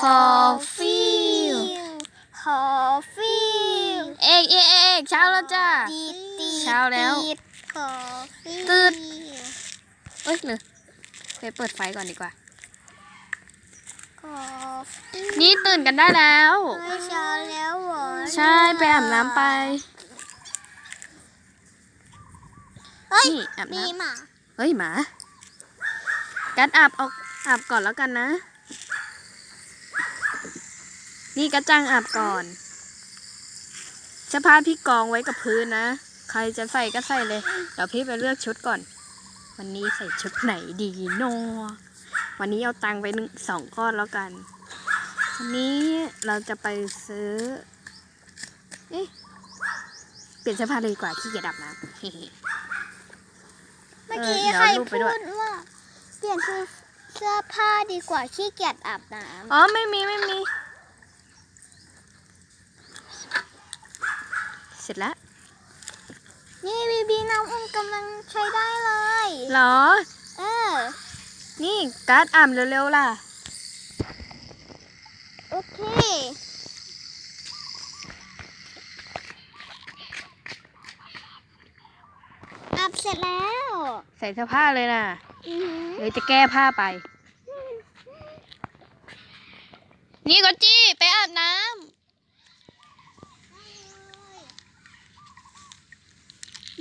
คอฟฟี่คอฟฟี่เอกเอกเอกเช้าแล้วจ้าตีดตีดเช้าแล้วตีดคอฟฟี่ตืดเอ้ยเลยไปเปิดไฟก่อนดีกว่าคอฟฟี่นี่ตื่นกันได้แล้วเฮ้ยเช้าแล้วเหรอใช่ไปอาบน้ำไปเฮ้ยนี่อาบมีน้ำหมาเฮ้ยหมา กัดอาบเอาอาบก่อนแล้วกันนะ นี่กระจังอาบก่อนเสื้อผ้าพี่กองไว้กับพื้นนะ ใครจะใส่ก็ใส่เลย เดี๋ยวพี่ไปเลือกชุดก่อน วันนี้ใส่ชุดไหนดีโน วันนี้เอาตังค์ไปหนึ่งสองก้อนแล้วกัน วันนี้เราจะไปซื้อ เอ๊ะ เปลี่ยนเสื้อผ้าเลยดีกว่าขี้เกียจอาบน้ำเมื่อกี้เออเดี๋ยวใครรูปไปพูด้วยดว่าเปลี่ยนเสื้อเสื้อผ้าดีกว่าขี้เกียจอาบน้อ๋อไม่มีไม่มี เสร็จแล้วำนี่บีบีน้ำอุ่นกำลังใช้ได้เลยเหรอ เออ นี่การ์ดอ่านเร็วๆล่ะ โอเค อาบเสร็จแล้ว ใส่เสื้อผ้าเลยนะอือหือ เดี๋ยวจะแก้ผ้าไป นี่ก็จี้ไปอาบน้ำ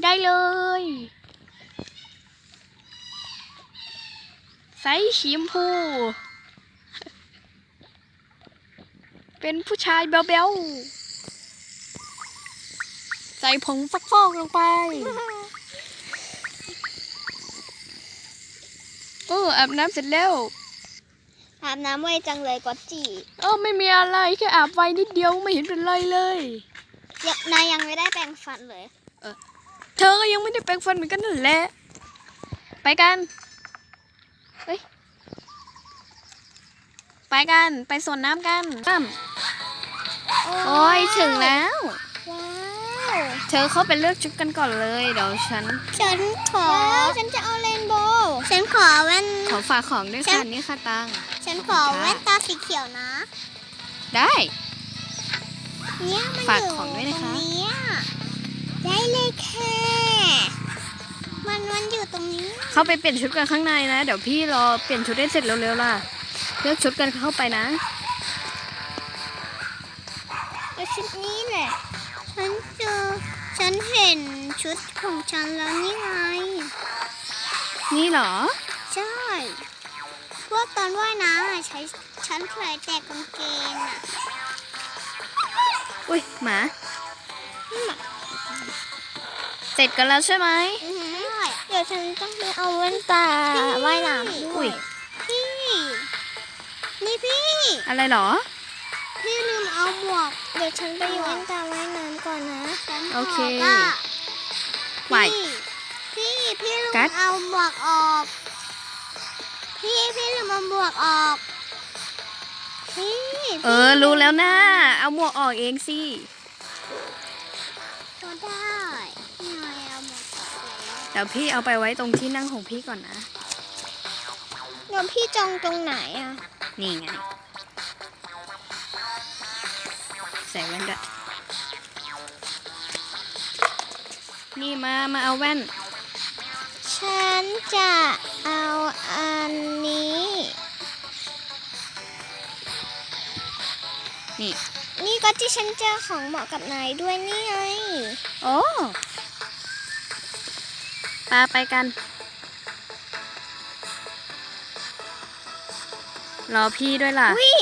ได้ เลย ใส่สีชมพู เป็นผู้ชายเบลๆ ใส่ผงฟักฟอกลงไป โอ้อาบน้ำเสร็จแล้ว อาบน้ำไวจังเลยก็จีเออไม่มีอะไร แค่อาบไว้นิดเดียวไม่เห็นเป็นไรเลย ยังนายยังไม่ได้แปรงฟันเลย เธอก็ยังไม่ได้แปรงฟันเหมือนกันนั่นแหละ ไปกัน เฮ้ย ไปกัน ไปสวนน้ำกันน้ำโอ้ยถึงแล้ว ว้าว เธอเข้าไปเลือกชุดกันก่อนเลย เดี๋ยวฉัน ฉันขอฉันจะเอาเรนโบว์ ฉันขอแว่น ขอฝากของด้วยฉัค่ะน นี่ค่ะตัง ฉันขอแว่นตาสีเขียวนะ ได้ เนี่ยมันฝากยู่ของด้วยนะคะ ตรงเนี้ย ได้เลยค่ะ มันมันอยู่ตรงนี้ เข้าไปเปลี่ยนชุดกันข้างในนะ เดี๋ยวพี่รอเปลี่ยนชุดให้เสร็จเร็วๆล่ะ เลือกชุดกันเข้าไปนะแล้วชุดนี้แหละ ฉันเจอ ฉันเห็นชุดของฉันแล้วนี่ไง นี่เหรอ ใช่ พวกตอนว่ายน้ำอะใช้ฉันเคยแต่กางเกงอะ อุ้ยหมา เสร็จกันแล้วใช่ไหมอือหือเดี๋ยวฉันต้องไปเอาแว่นตาว่ายน้ำอุ้ด้วยยพี่ นี่พี่ อะไรเหรอ พี่ลืมเอาหมวกเดี๋ยวฉันไปแว่นตาว่ายน้ำก่อนนะโอเคไหไหว พี่พี่ลืมกัดเอาหมวกออก พี่ พี่ลืมเอาหมวกออก พี่เออ รู้แล้วนะ เอาหมวกออกเองสิ เดี๋ยวพี่เอาไปไว้ตรงที่นั่งของพี่ก่อนนะ เดี๋ยวพี่จองตรงไหนอะ นี่ไง ใส่แว่นด้วย นี่มามาเอาแว่น ฉันจะเอาอันนี้ นี่ นี่ก็ที่ฉันเจอของเหมาะกับนายด้วยนี่ไง โอ้ปาไปกัน รอพี่ด้วยล่ะ วิ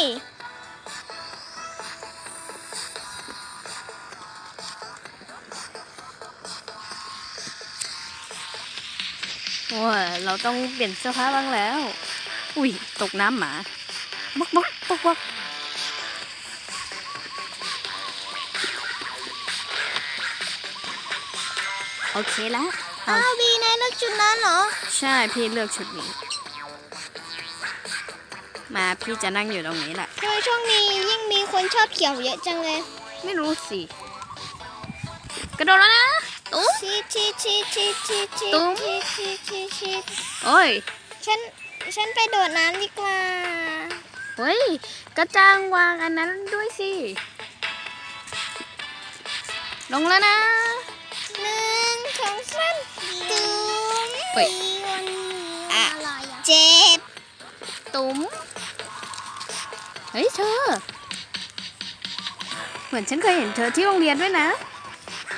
โอ้ยเราต้องเปลี่ยนเสื้อผ้าบ้างแล้ว อุ้ย ตกน้ำหมาบักบักบักบักโอเคแล้วเอาอ้าวบีนายเลือกชุดนั้นเหรอ ใช่พี่เลือกชุดนี้ มาพี่จะนั่งอยู่ตรงนี้แหละทำไมช่วงนี้ยิ่งมีคนชอบเขียวเยอะจังเลย ไม่รู้สิ กระโดดแล้วนะตุ้มชีชีชีชีชีชีตุ้มชีชีชีชีโอ้ย ฉัน ฉันไปโดดน้ำดีกว่าโหเฮ้ย กระจังวางอันนั้นด้วยสิ ลงแล้วนะ เฮ้ยอะเจ็บ ตุ๋มเฮ้ยเธอ เหมือนฉันเคยเห็นเธอที่โรงเรียนด้วยนะ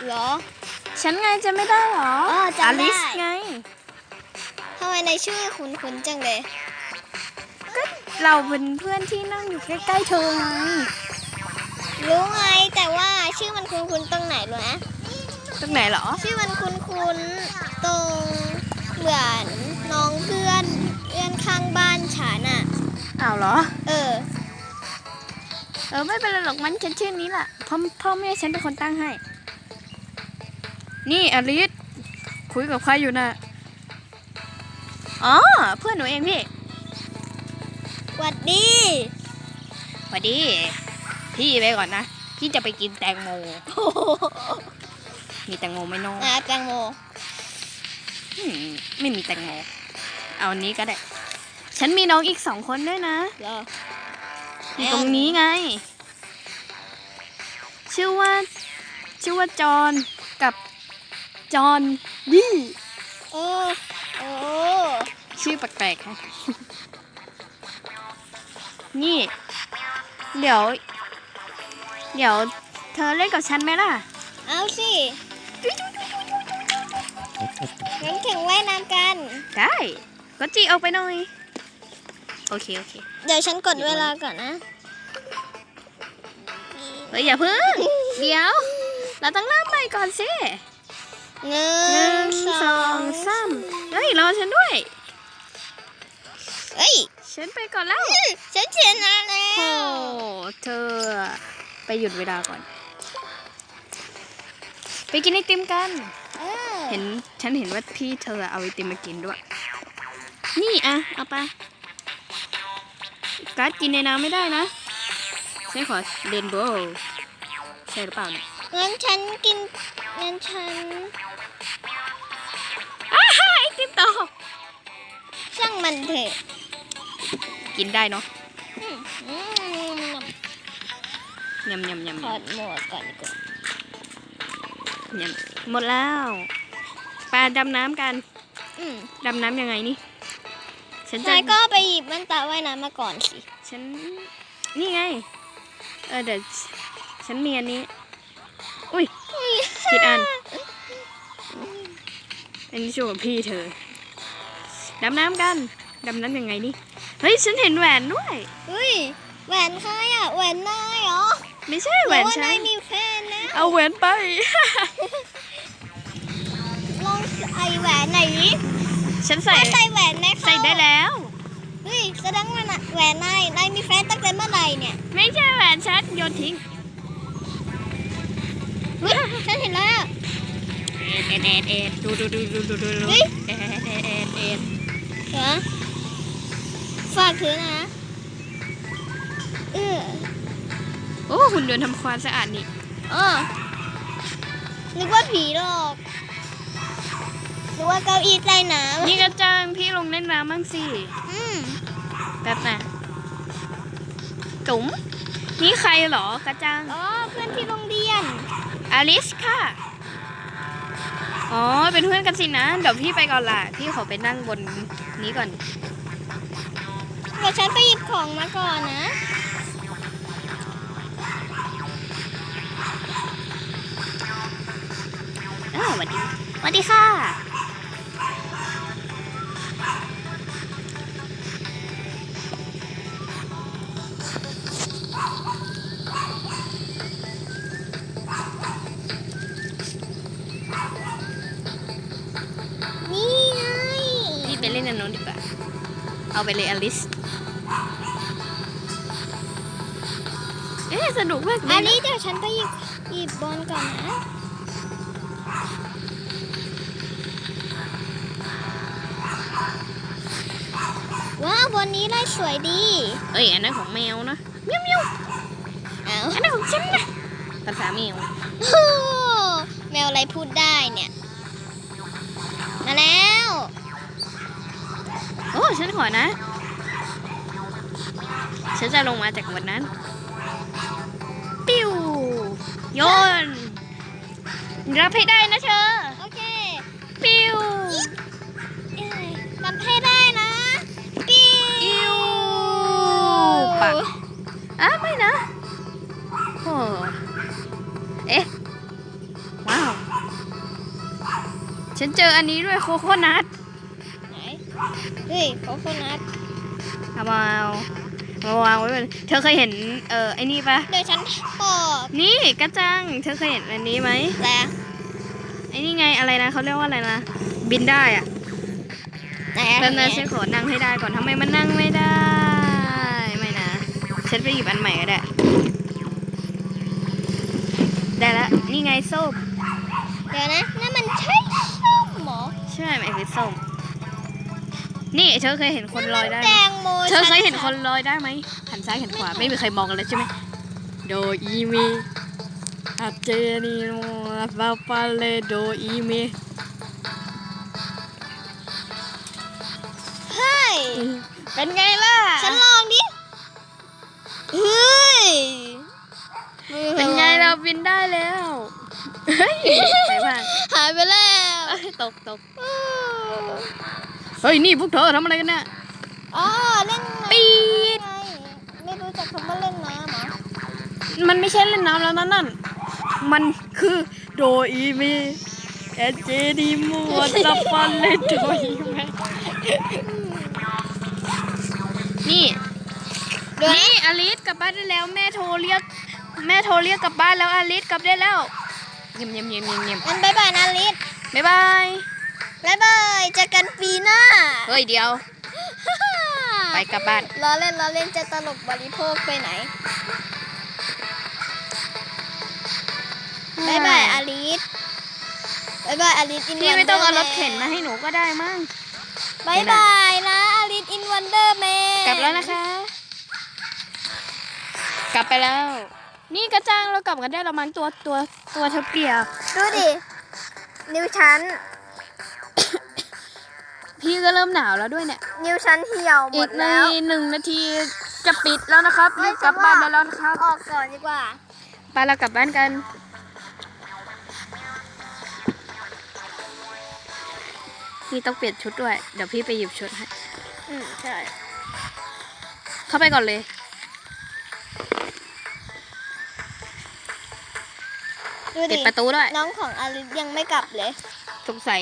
เหรอ ฉันไงจะไม่ได้หรออ๋อจำได้ลิสไง ทำไมในชื่อคุ้นๆจังเลยเราเป็นเพื่อนที่นั่งอยู่ใกล้ๆเธอไง รู้ไงแต่ว่าชื่อมันคุ้นๆตรงไหนรู้ไหมตรงไหนเหรอ ชื่อมันคุ้นๆตรง เหมือนน้องเพื่อนเพื่อนข้างบ้านฉันอะอ้าวเหรอ เออ เออไม่เป็นไรหรอกมันฉันชื่อนี้แหละพ่อพ่อแม่ฉันเป็นคนตั้งให้ นี่อลิสคุยกับใครอยู่นะอ๋อเพื่อนหนูเองพี่หวัดดีสวัสดี พี่ไปก่อนนะ พี่จะไปกินแตงโม มีแตงโมไหมน้องอะแตงโมอืม ไม่มีแตงโมเอาอันนี้ก็ได้ ฉันมีน้องอีกสองคนด้วยนะเหรออยู่ตรงนี้ไง ชื่อว่า ชื่อว่าจอห์นกับจอห์นวี่โอ้โอ้ชื่อแปลกๆฮะนี่ เดี๋ยว เดี๋ยว เธอเล่นกับฉันไหมล่ะ เอาสิ งั้นถึงว่ายน้ำกัน ได้ก็จีออกไปหน่อย โอเค โอเค เดี๋ยวฉันกดเวลาก่อนนะ เฮ้ย อย่าเพิ่ง เดี๋ยว เราต้องเริ่มใหม่ก่อนสิหนึ่หนึ่งงสองสามเฮ้ย รอฉันด้วยเอ้ย ฉันไปก่อนแล้ว ฉันชนะแล้โอ้วเธอ ไปหยุดเวลาก่อน ไปกินไอติมกัน เออเห็นฉันเห็นว่าพี่เธอเอาไอติมมากินด้วย นี่อะเอาไปการ์ดกินในน้ำไม่ได้นะฉันขอเรนโบว์ใช่หรือเปล่าเนี่ยงั้นฉันกินงั้นฉันอ้าไอติมตกช่างมันเถอะ กินได้เนาะอืมอืมยำยำยำถอดหมวกก่อนดีกว่ายำหมดแล้ว ปลาดำน้ำกัน อืมดำน้ำยังไงนี่ ฉันจะนายก็ไปหยิบแว่นตาว่ายน้ำมาก่อนสิ ฉัน นี่ไง เออเดี๋ยวฉันมีอันนี้ อุ้ย ผิดอัน อันนี้ช่วยกับพี่เธอ ดำน้ำกัน ดำน้ำยังไงนี่ เฮ้ย ฉันเห็นแหวนด้วย เฮ้ย แหวนใครอะ แหวนนายเหรอไม่ใช่แหวนรือว่าฉันายนมีแฟนแล้ว เอาแหวนไปลองใส่ แหวนไหนอยดิฉันใส่ถ้าใส่แหวนได้เข้าใส่ได้แล้วเฮ้ยแสดงว่าน่ะแหวนนายนายมีแฟนตั้งแต่เมื่อไหร่เนี่ย ไม่ใช่แหวนฉันโยนทิ้งเฮ้ยฉันเห็นแล้วเอ็ดเอ็ดเอ็ดดูดูดูดูดูดูดูเฮ้ยเอ็ดเอ็ดเอ็ดเอ็ดเหรอฝากถือนะเออโอ้หุ่นยนต์ทำความสะอาดนี่เออนึกว่าผีหรอก นึกว่าเก้าอี้ใต้น้ำนี่กระจังพี่ลงเล่นน้ำบ้างสิอืมแป๊บนะจุ๋มนี่ใครเหรอกระจังอ๋อเพื่อนที่โรงเรียนอลิสค่ะ อ๋อ เป็นเพื่อนกันสินะ เดี๋ยวพี่ไปก่อนละพี่ขอไปนั่งบนนี้ก่อน เดี๋ยวฉันไปหยิบของมาก่อนนะ อ้าวสวัสดีสวัสดีค่ะ เอาไปเลยอลิส เอ๊ะสนุกมากเลอัยนนะนี้เดี๋ยวฉันไปหยิบหยิบบอลก่อนนะ ว้าวบนนี้ลายสวยดี เอ้ยอันนั้นของแมวนะเมียวเมียวเอาอันนั้นของฉันนะภาษาแมว โอ้แมวอะไรพูดได้เนี่ย มาแล้วโอ้ ฉันขอนะฉันฉันจะลงมาจากบนนั้น ปิ้วโยน รับให้ได้นะเธอ โอเค ปิ้วเอ้ยทำให้ได้นะ ปิ้อิววปักอ้าไม่นะโอ้เอ๊ะ ว้าว ฉันเจออันนี้ด้วยโคโคนัทไหนเฮ้ยโคโคนัทเอามาเอามาวางไว้บนเธอเคยเห็นเอ่อไอ้นี่ปะเดี๋ยวฉันบอกนี่กระจัง เธอเคยเห็นอันนี้ไหมแล้วไอ้นี่ไงอะไรนะเขาเรียกว่าอะไรนะบินได้อะไหนแป๊บนึงฉันขอนั่งให้ได้ก่อนทำไมมันนั่งไม่ได้ ไม่นะฉันไปหยิบอันใหม่ก็ได้ ได้แล้วนี่ไงส้มเดี๋ยวนะนั่นมันใช่ส้มเหรอใช่ไหมคือส้ม นี่เธอเคยเห็นคนลอยได้ไหแตมงโมเธอเคยเห็นชัดๆคนลอยได้ไหมหันซ้ายหันขวาไม่มีใครมองกันเลยใช่ไหมโดอีมีอาเจนีโมฟาปาเลโดอีมีเฮ้ย เป็นไงล่ะ ฉันลองดิ เฮ้ยเป็นไงเราบินได้แล้วเฮ้ยไปบ้างหายไปแล้วเอ้ยตกตก เฮ้ย นี่พวกเธอทำอะไรกันเนี่ย อ๋อเล่นน้ำปีดไงไม่รู้จักคำว่าเล่นน้ำเหรอมันไม่ใช่เล่นน้ำแล้วนั่นนั่น มันคือโดอีมีเอเจดีมูสปอนเลโดอีมีนี่เดี๋ยวนะนี่อลิสกลับบ้านได้แล้วแม่โทรเรียก แม่โทรเรียกกลับบ้านแล้วอลิสกลับได้แล้วเยี่ยมเยี่ยมเยี่ยมเยี่ยมเยี่ยมงั้นบายบายนะลิศ บ๊ายบาย บายบายเจอกันปีหน้า เฮ้ยเดี๋ยว ไปกลับบ้าน ล้อเล่นล้อเล่นจะตลกบริโภคไปไหนบายบายอลิสบายบายอลิสอินพี่ไม่ต้องเอารถเข็นมาให้หนูก็ได้มั้ง บายบายนะอลิสอินวันเดอร์แมนกลับแล้วนะคะ กลับไปแล้ว นี่กระจังเรากลับกันได้เรามั้งตัวตัวตัวเธอเปียกดูดิ นิ้วชั้น พี่ก็เริ่มหนาวแล้วด้วยเนี่ย นิ้วชั้นเหี่ยวหมอีดกในแล้วหนึ่งนาทีจะปิดแล้วนะครับรีบกลับบ้านได้แล้วนะครับออกก่อนดีกว่า ไปเรากลับบ้านกัน พี่ต้องเปลี่ยนชุดด้วย เดี๋ยวพี่ไปหยิบชุดให้ อืมใช่ เข้าไปก่อนเลย ดูปิดิดประตูด้วย น้องของอลิสยังไม่กลับเลย สงสัย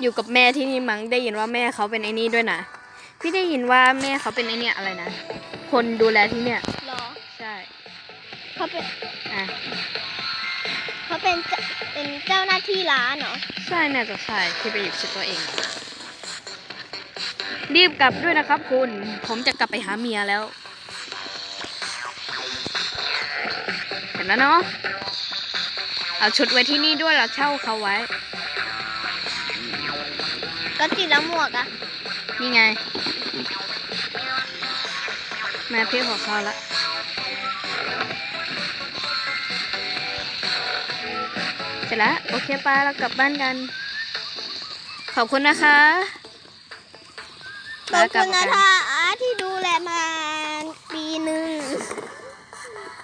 อยู่กับแม่ที่นี่มั้งได้ยินว่าแม่เขาเป็นไอ้นี่ด้วยนะพี่ได้ยินว่าแม่เขาเป็นไอ้เนี่ยอะไรนะคนดูแลที่เนี่ยหรอ ใช่เขาเป็นอะเขาเป็นเจ้าเป็นเจ้าหน้าที่ร้านเหรอ ใช่น่าจะใช่ที่ไปหยิบชุดตัวเอง รีบกลับด้วยนะครับคุณ ผมจะกลับไปหาเมียแล้ว เห็นแล้วเนาะเอาชุดไว้ที่นี่ด้วยเราเช่าเขาไว้ ก็ติดแล้วหมวกอะนี่ไงแม่พี่ขอเข้าละเสร็จแล้วโอเคป้าเรากลับบ้านกัน ขอบคุณนะคะขอบคุณนะแล้วกลับกัคะ